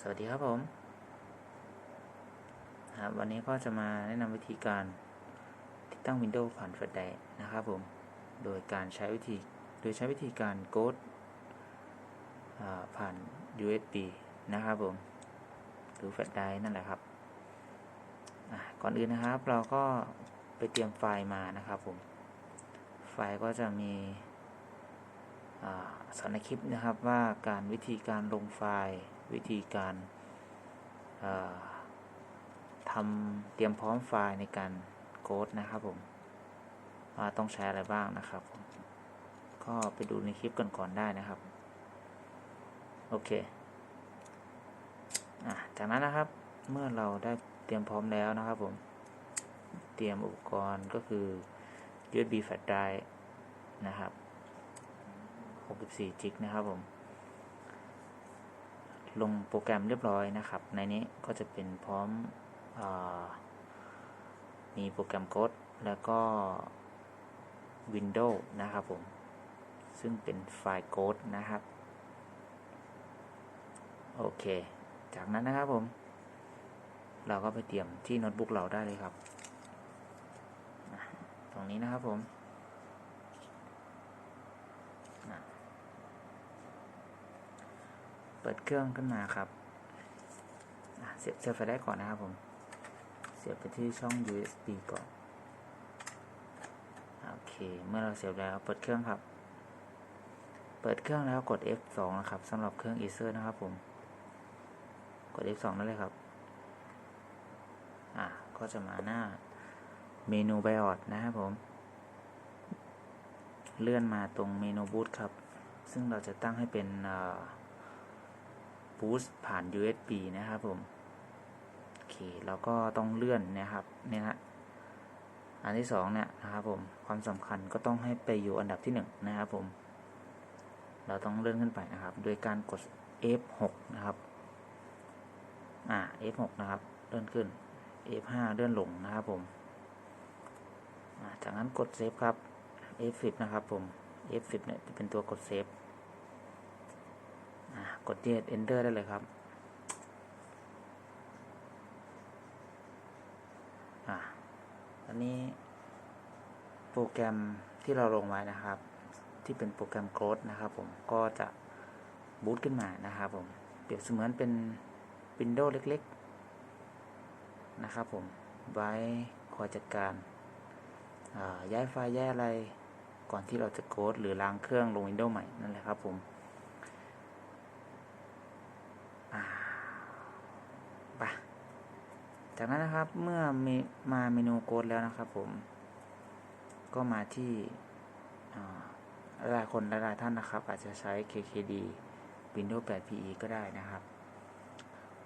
สวัสดีครับผมครับวันนี้ก็จะมาแนะนำวิธีการติดตั้ง Windows ผ่านแฟลชไดร์นะครับผม โดยการใช้วิธี โดยใช้วิธีการโกดผ่าน USB นะครับผม หรือแฟลชไดร์นั่นแหละครับ ก่อนอื่นนะครับ เราก็ไปเตรียมไฟล์มานะครับผม ไฟล์ก็จะมีอ่าสอนในคลิปนะครับว่าการวิธีการลงไฟล์ วิธีการาทำเตรียมพร้อมไฟล์ในการโค้ดนะครับผมว่าต้องใช้อะไรบ้างนะครับผมก็ไปดูในคลิปก่อนๆได้นะครับ โอเคอจากนั้นนะครับเมื่อเราได้เตรียมพร้อมแล้วนะครับผม เตรียมอุปกรณ์ก็คือ USB flash drive นะครับ 64 จิกนะครับผม ลงโปรแกรมเรียบร้อยนะครับ ในนี้ก็จะเป็นพร้อมอมีโปรแกรมโค้ดแล้วก็ Windows นะครับผม ซึ่งเป็นไฟล์โค้ดนะครับ โอเค จากนั้นนะครับผม เราก็ไปเตรียมที่โน้ตบุ๊กเราได้เลยครับ ตรงนี้นะครับผมอะเปิดเครื่องขึ้นมาครับเสียบเสียบไฟได้ก่อนนะครับผม เสียบไปที่ช่อง USB ก่อน โอเค เมื่อเราเสียบแล้วเปิดเครื่องครับ เปิดเครื่องแล้วกด F2 นะครับสำหรับเครื่อง Acer นะครับผม กด F2 นั่นเลยครับ อะ ก็จะมาหน้าเมนู BIOS นะครับผม เลื่อนมาตรงเมนู Boot ครับ ซึ่งเราจะตั้งให้เป็น บูสต์ผ่าน USB นะครับผม โอเค เราก็ต้องเลื่อนนะครับ เนี่ยฮะ อันที่สองเนี่ยนะครับผม ความสำคัญก็ต้องให้ไปอยู่อันดับที่หนึ่งนะครับผม เราต้องเลื่อนขึ้นไปนะครับ โดยการกด F6 นะครับ อ่า F6 นะครับ เลื่อนขึ้น F5 เลื่อนลงนะครับผม จากนั้นกดเซฟครับ F10 นะครับผม F10 เนี่ยจะเป็นตัวกดเซฟ กด Jet Enter ได้เลยครับอ่าอันนี้โปรแกรมที่เราลงไว้นะครับ ที่เป็นโปรแกรมโค้ดนะครับผมก็จะบูตขึ้นมานะครับผมเปรียบเสมือนเป็น Windows เล็กๆ นะครับผมไว้คอยจัดการย้ายไฟล์แย้ายอะไรก่อนที่เราจะโค้ดหรือล้างเครื่องลง Windows ใหม่นั่นแหละครับผมปะ จากนั้นนะครับเมื่อมมาเมนูโค้ดแล้วนะครับผม ก็มาที่หลายคนหลายท่านนะครับ อาจจะใช้ KKD Windows 8 PE ก็ได้นะครับ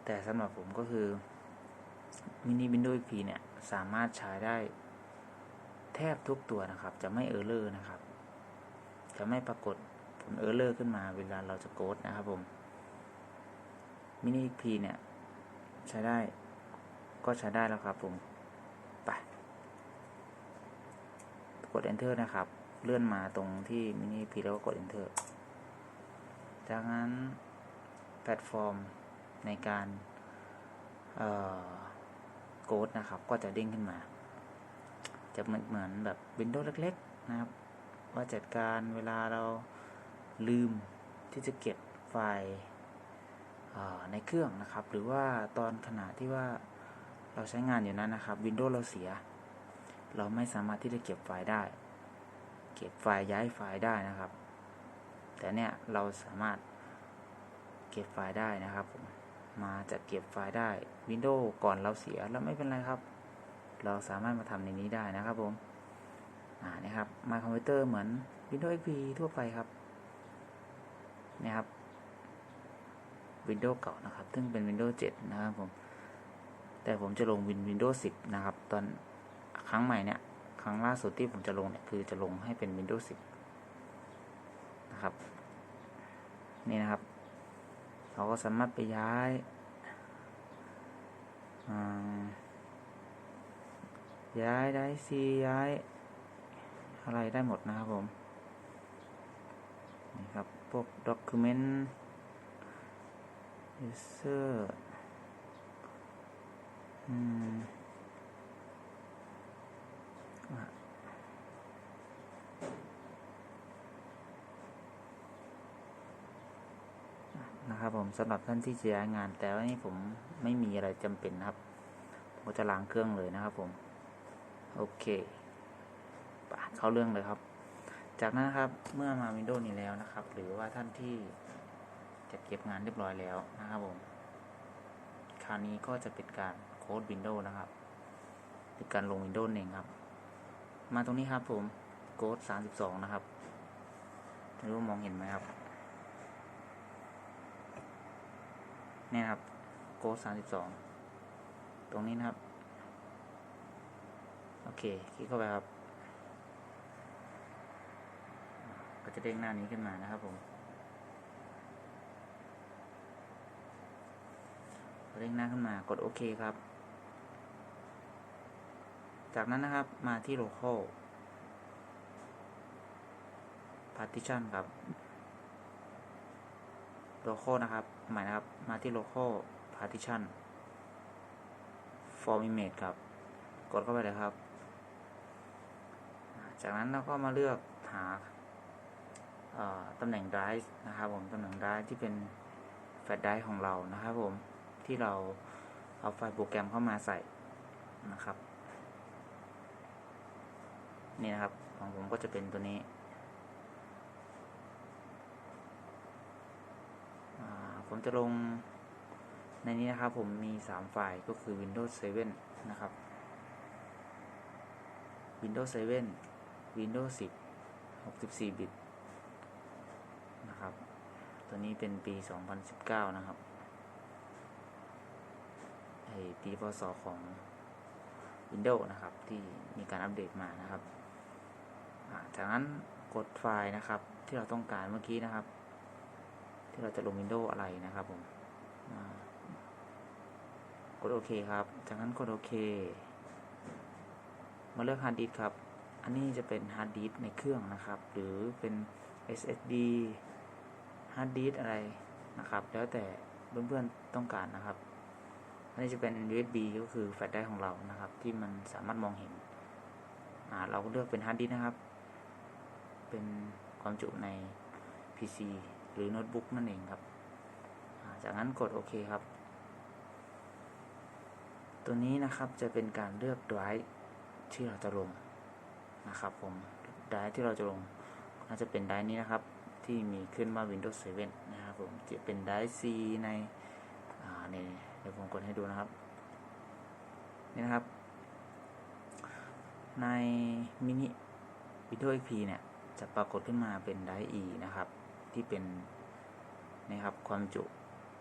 แต่สำหรับผมก็คือ Mini Windows XP เนี่ยสามารถใช้ได้แทบทุกตัวนะครับ จะไม่เออร์เลอร์นะครับ จะไม่ปรากฏผลเออร์เลอร์ขึ้นมาเวลาเราจะโค้ดนะครับผม Mini XP เนี่ยใช้ได้ ก็ใช้ได้แล้วครับผม ไป กด enter นะครับ เลื่อนมาตรงที่ Mini XP แล้วก็กด enter จากนั้นแพลตฟอร์มในการโกดนะครับ ก็จะเด้งขึ้นมา จะเหมือนเหมือนแบบ Windows เล็ก ๆ นะครับ ว่าจัดการเวลาเราลืมที่จะเก็บไฟล์ในเครื่องนะครับ หรือว่าตอนขณะที่ว่า เราใช้งานอยู่นั้นนะครับ Windows เราเสีย เราไม่สามารถที่จะเก็บไฟล์ได้ เก็บไฟล์ย้ายไฟล์ได้นะครับ แต่เนี่ยเราสามารถเก็บไฟล์ได้นะครับผมมาจะเก็บไฟล์ได้ Windows ก่อนเราเสียแล้วไม่เป็นไรครับ เราสามารถมาทำในนี้ได้นะครับผมอ่านี่ครับมาคอมพิวเตอร์เหมือน Windows XP ทั่วไปครับนี่ครับ Windows เก่านะครับ ซึ่งเป็น Windows 7 นะครับผม แต่ผมจะลง Win Windows 10 นะครับ ตอนครั้งใหม่เนี่ย ครั้งล่าสุดที่ผมจะลงเนี่ย คือจะลงให้เป็น Windows 10 นะครับ นี่นะครับ เราก็สามารถไปย้ายย้ายได้ซีย้าย อะไรได้หมดนะครับผม นี่ครับ พวกด็อกิเมนต์ user นะครับผมสำหรับท่านที่จะย้ายงาน แต่ว่านี่ผมไม่มีอะไรจำเป็นนะครับผมจะล้างเครื่องเลยนะครับผม โอเคไปเข้าเรื่องเลยครับ จากนั้นนะครับเมื่อมา Windows นี้แล้วนะครับ หรือว่าท่านที่จะเก็บงานเรียบร้อยแล้วนะครับผม คราวนี้ก็จะเป็นการ ค้ด Windows นะครับเป็นการลง Windows เองครับ มาตรงนี้ครับผมโค้ด32 นะครับไม่รู้มองเห็นไหมครับเนี่ยครับโค้ด32 ตรงนี้นะครับ โอเค คลิกเข้าไปครับ ก็จะเด้งหน้านี้ขึ้นมานะครับผมเด้งหน้าขึ้นมากดโอเคครับ จากนั้นนะครับมาที่ local partition ครับ local นะครับ หมายนะครับ มาที่ local partition form image ครับ กดเข้าไปเลยครับ จากนั้นเราก็มาเลือกหาตำแหน่ง drive นะครับผม ตำแหน่ง drive ที่เป็นแฟลชไดรฟ์ของเรานะครับผม ที่เราเอาไฟล์โปรแกรมเข้ามาใส่นะครับ นี่นะครับ ของผมก็จะเป็นตัวนี้ผมจะลงในนี้นะครับผมมี 3 ไฟล์ก็คือ Windows 7 นะครับ Windows 7 Windows 10 64 บิตนะครับ ตัวนี้เป็นปี 2019 นะครับไอปีพศของ Windows นะครับ ที่มีการอัปเดตมานะครับ จากนั้นกดไฟล์นะครับ ที่เราต้องการเมื่อกี้นะครับ ที่เราจะลง Windows อะไรนะครับผมกดโอเคครับ จากนั้นกดโอเค มาเลือกฮาร์ดดิสครับ อันนี้จะเป็นฮาร์ดดิสในเครื่องนะครับ หรือเป็น SSD ฮาร์ดดิสอะไรนะครับ แล้วแต่เพื่อนๆต้องการนะครับ อันนี้จะเป็น USB ก็คือแฟลชไดรฟ์ของเรานะครับ ที่มันสามารถมองเห็น เราก็เลือกเป็นฮาร์ดดิสนะครับ เป็นความจุใน PC หรือโน้ตบุ๊กนั่นเองครับ จากนั้นกดโอเคครับ ตัวนี้นะครับจะเป็นการเลือกไดรฟ์ที่เราจะลงนะครับผมไดรฟ์ที่เราจะลงน่าจะเป็นไดรฟ์นี้นะครับ ที่มีขึ้นว่า Windows 7 นะครับผมจะเป็นไดรฟ์ C ในในเดี๋ยวผมกดให้ดูนะครับ นี่นะครับ ในมินิ Windows XP เนี่ย จะปรากฏขึ้นมาเป็นไดรฟ์ E นะครับ ที่เป็นนะครับความจุ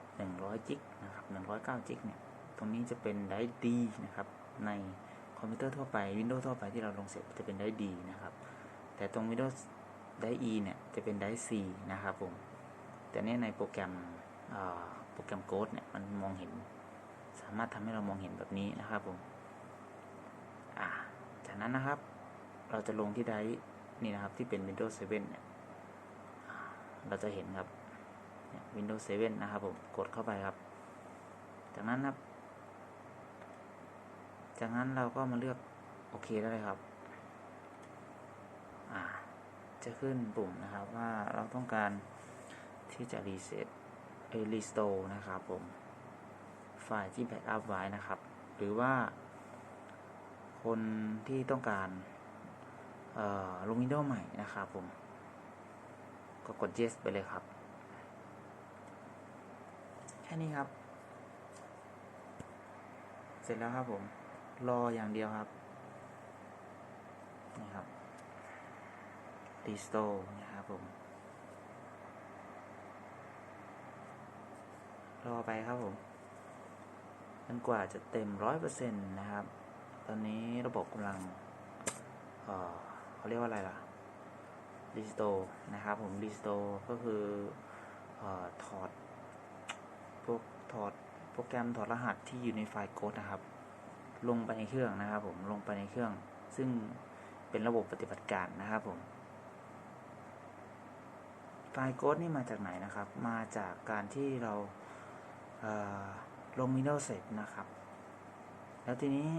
100 จิกนะครับ 109 จิกเนี่ย ตรงนี้จะเป็นไดรฟ์ D นะครับ ในคอมพิวเตอร์ทั่วไป Windows ทั่วไปที่เราลงเสร็จจะเป็นไดรฟ์ D นะครับ แต่ตรง Windows ไดรฟ์ E เนี่ยจะเป็นไดรฟ์ C นะครับผม แต่เนี่ยในโปรแกรมโปรแกรมโค้ดเนี่ยมันมองเห็น สามารถทำให้เรามองเห็นแบบนี้นะครับผม อ่า จากนั้นนะครับ เราจะลงที่ได นี่นะครับที่เป็น Windows 7เนี่ยเราจะเห็นครับ Windows 7 นะครับผมกดเข้าไปครับ จากนั้นครับ จากนั้นเราก็มาเลือกโอเคได้เลยครับจะขึ้นปุ่มนะครับว่าเราต้องการที่จะรีเซ็ตเอรีสโตนะครับผม ไฟล์ที่แบ็กอัพไว้นะครับ หรือว่าคนที่ต้องการ ลง Windows ใหม่นะครับผม ก็กด yes ไปเลยครับ แค่นี้ครับ เสร็จแล้วครับผม รออย่างเดียวครับ นี่ครับ restore นะครับผม รอไปครับผมจนกว่าจะเต็มร้อยเปอร์เซ็นต์นะครับ ตอนนี้ระบบกำลัง เเขาเรียกว่าอะไรล่ะ restore นะครับผม restore ก็คืออถอดพวกถอดโปรแกรมถอดรหัสที่อยู่ในไฟล์โค้ดนะครับ ลงไปในเครื่องนะครับผมลงไปในเครื่อง ซึ่งเป็นระบบปฏิบัติการนะครับผมไฟล์โค้ดนี่มาจากไหนนะครับ มาจากการที่เราเอ่อลง Windows เสร็จนะครับ แล้วทีนี้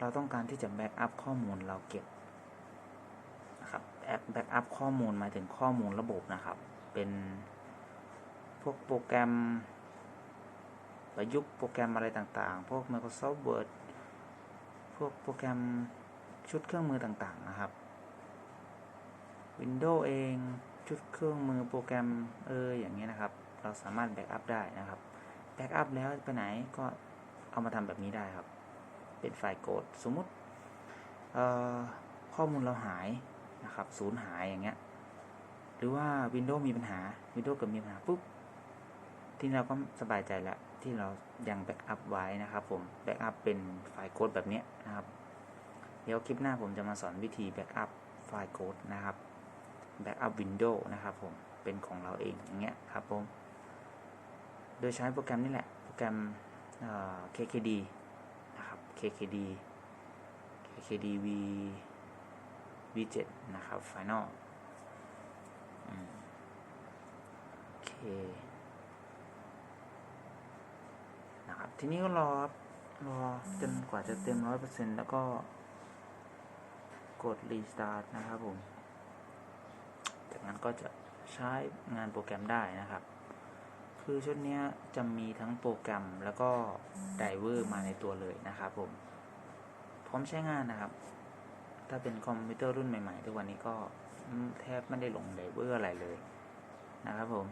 เราต้องการที่จะแบ็กอัพข้อมูลเราเก็บ นะครับแอปแบ็กอัพข้อมูลหมายถึงข้อมูลระบบนะครับ เป็นพวกโปรแกรม ประยุกต์โปรแกรมอะไรต่างๆ พวก Microsoft Word พวกโปรแกรมชุดเครื่องมือต่างๆนะครับ Windows เองชุดเครื่องมือโปรแกรมเอออย่างเงี้ยนะครับ เราสามารถแบ็กอัพได้นะครับแบ็กอัพแล้วไปไหนก็เอามาทำแบบนี้ได้ครับ เป็นไฟล์โกดสมมุติข้อมูลเราหาย นะครับสูญหายอย่างเงี้ย หรือว่า Windows มีปัญหา Windows เกิดมีปัญหาปุ๊บที่เราก็สบายใจแล้วที่เรายังแบ็กอัพไว้นะครับ ผมแบ็กอัพเป็นไฟล์โค้ดแบบเนี้ยนะครับ เดี๋ยวคลิปหน้าผมจะมาสอนวิธีแบ็กอัพไฟล์โค้ดนะครับแบ็กอัพวินโดว์นะครับ ผมเป็นของเราเองอย่างเงี้ยครับผมโดยใช้โปรแกรมนี่แหละโปรแกรมเอ่อ KKD นะครับ KKD KKD V V7 นะครับ Final โอเคนะครับ ทีนี้ก็รอครับรอจนกว่าจะเต็มร้อยเปอร์เซ็นแล้วก็ กด restart นะครับผม จากนั้นก็จะใช้งานโปรแกรมได้นะครับ คือชุดนี้จะมีทั้งโปรแกรมแล้วก็ไดเวอร์มาในตัวเลยนะครับผม พร้อมใช้งานนะครับ ถ้าเป็นคอมพิวเตอร์รุ่นใหม่ๆ ทุกวันนี้ก็แทบไม่ได้ลงไดเวอร์อะไรเลยนะครับผม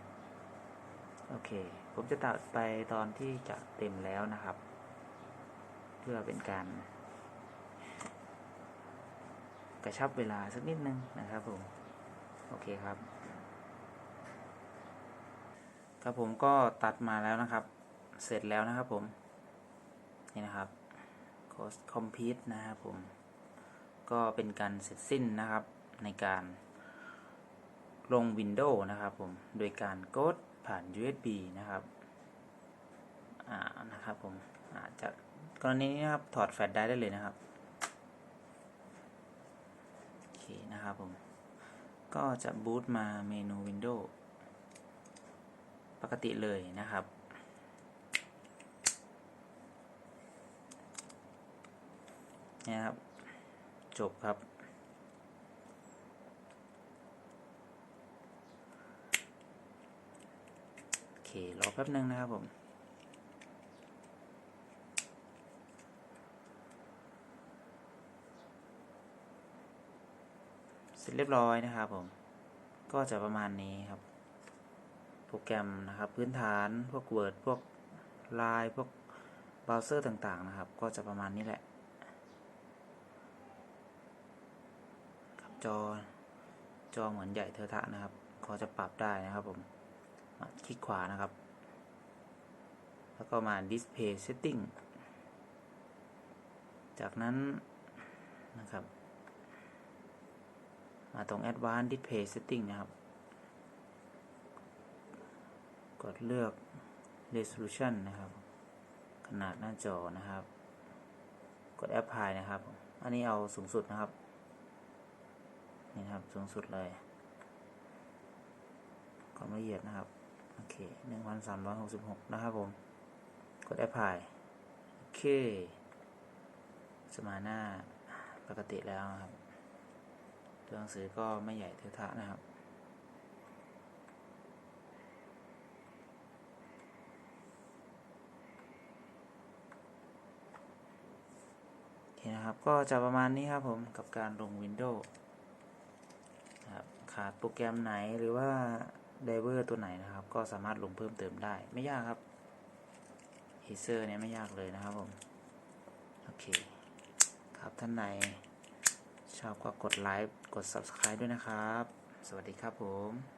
โอเค ผมจะตัดไปตอนที่จะเต็มแล้วนะครับ เพื่อเป็นการ กระชับเวลาสักนิดนึงนะครับผม โอเคครับ ครับผมก็ตัดมาแล้วนะครับ เสร็จแล้วนะครับผม นี่นะครับ cost complete นะครับผม ก็เป็นการเสร็จสิ้นนะครับในการลง Windows นะครับผม โดยการกดผ่าน USB นะครับ อ่า นะครับผมอาจจะกรณีนี้นะครับ ถอดแฟลชไดรฟ์ได้เลยนะครับ โอเคนะครับผม ก็จะบูตมาเมนู Windows ปกติเลยนะครับเนี่ยครับ จบครับ โอเค รอแป๊บนึงนะครับผมเสร็จเรียบร้อยนะครับผม ก็จะประมาณนี้ครับ โปรแกรมนะครับ พื้นฐานพวก Word พวก Line พวกเบราว์เซอร์ต่างๆนะครับ ก็จะประมาณนี้แหละครับ จอ จอเหมือนใหญ่เทอะทะนะครับก็จะปรับได้นะครับผมมาคลิกขวานะครับ แล้วก็มา Display Setting จากนั้นนะครับ มาตรง Advanced Display Setting นะครับ กดเลือก Resolution นะครับ ขนาดหน้าจอนะครับ กด Apply นะครับ อันนี้เอาสูงสุดนะครับ นี่ครับสูงสุดเลยความละเอียดนะครับ โอเค1366นสามร้อยหกสิบหกนะครับผม กด Apply โอเคจะมาหน้าปกติแล้วครับ ตัวหนังสือก็ไม่ใหญ่เทอะทะนะครับนะครับ ก็จะประมาณนี้ครับผมกับการลง Windows นะครับ ขาดโปรแกรมไหนหรือว่าไดเวอร์ตัวไหนนะครับ ก็สามารถลงเพิ่มเติมได้ ไม่ยากครับฮีเซอร์เนี่ยไม่ยากเลยนะครับผม โอเค ครับท่านไหน ชอบก็กดไลค์กด Subscribe ด้วยนะครับ สวัสดีครับผม